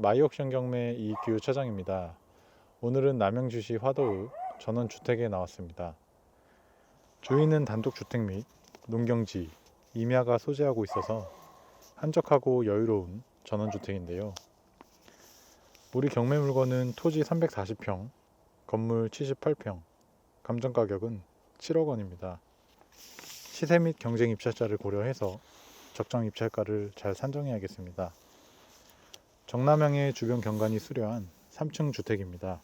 마이옥션 경매 이기우 차장입니다. 오늘은 남양주시 화도읍 전원주택에 나왔습니다. 주인은 단독주택 및 농경지, 임야가 소재하고 있어서 한적하고 여유로운 전원주택인데요. 우리 경매 물건은 토지 340평, 건물 78평, 감정 가격은 7억 원입니다. 시세 및 경쟁 입찰자를 고려해서 적정 입찰가를 잘 산정해야겠습니다. 정남향의 주변 경관이 수려한 3층 주택입니다.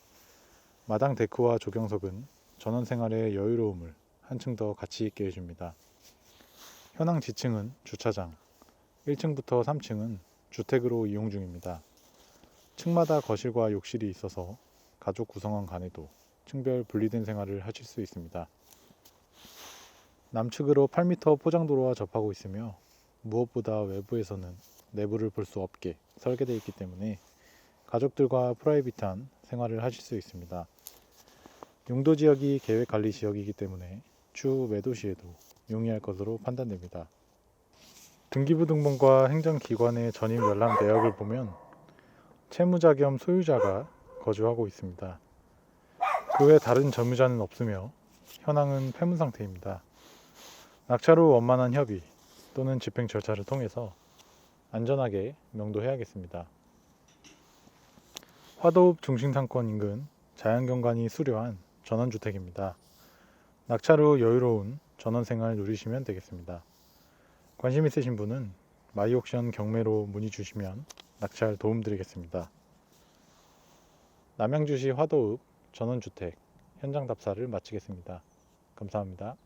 마당 데크와 조경석은 전원 생활의 여유로움을 한층 더 가치 있게 해줍니다. 현황 지층은 주차장, 1층부터 3층은 주택으로 이용 중입니다. 층마다 거실과 욕실이 있어서 가족 구성원 간에도 층별 분리된 생활을 하실 수 있습니다. 남측으로 8m 포장도로와 접하고 있으며 무엇보다 외부에서는 내부를 볼 수 없게 설계되어 있기 때문에 가족들과 프라이빗한 생활을 하실 수 있습니다. 용도 지역이 계획 관리 지역이기 때문에 추후 매도 시에도 용이할 것으로 판단됩니다. 등기부 등본과 행정기관의 전입 열람 내역을 보면 채무자 겸 소유자가 거주하고 있습니다. 그 외 다른 점유자는 없으며 현황은 폐문 상태입니다. 낙찰 후 원만한 협의 또는 집행 절차를 통해서 안전하게 명도해야겠습니다. 화도읍 중심상권 인근 자연경관이 수려한 전원주택입니다. 낙찰 후 여유로운 전원생활 누리시면 되겠습니다. 관심 있으신 분은 마이옥션 경매로 문의 주시면 낙찰 도움드리겠습니다. 남양주시 화도읍 전원주택 현장 답사를 마치겠습니다. 감사합니다.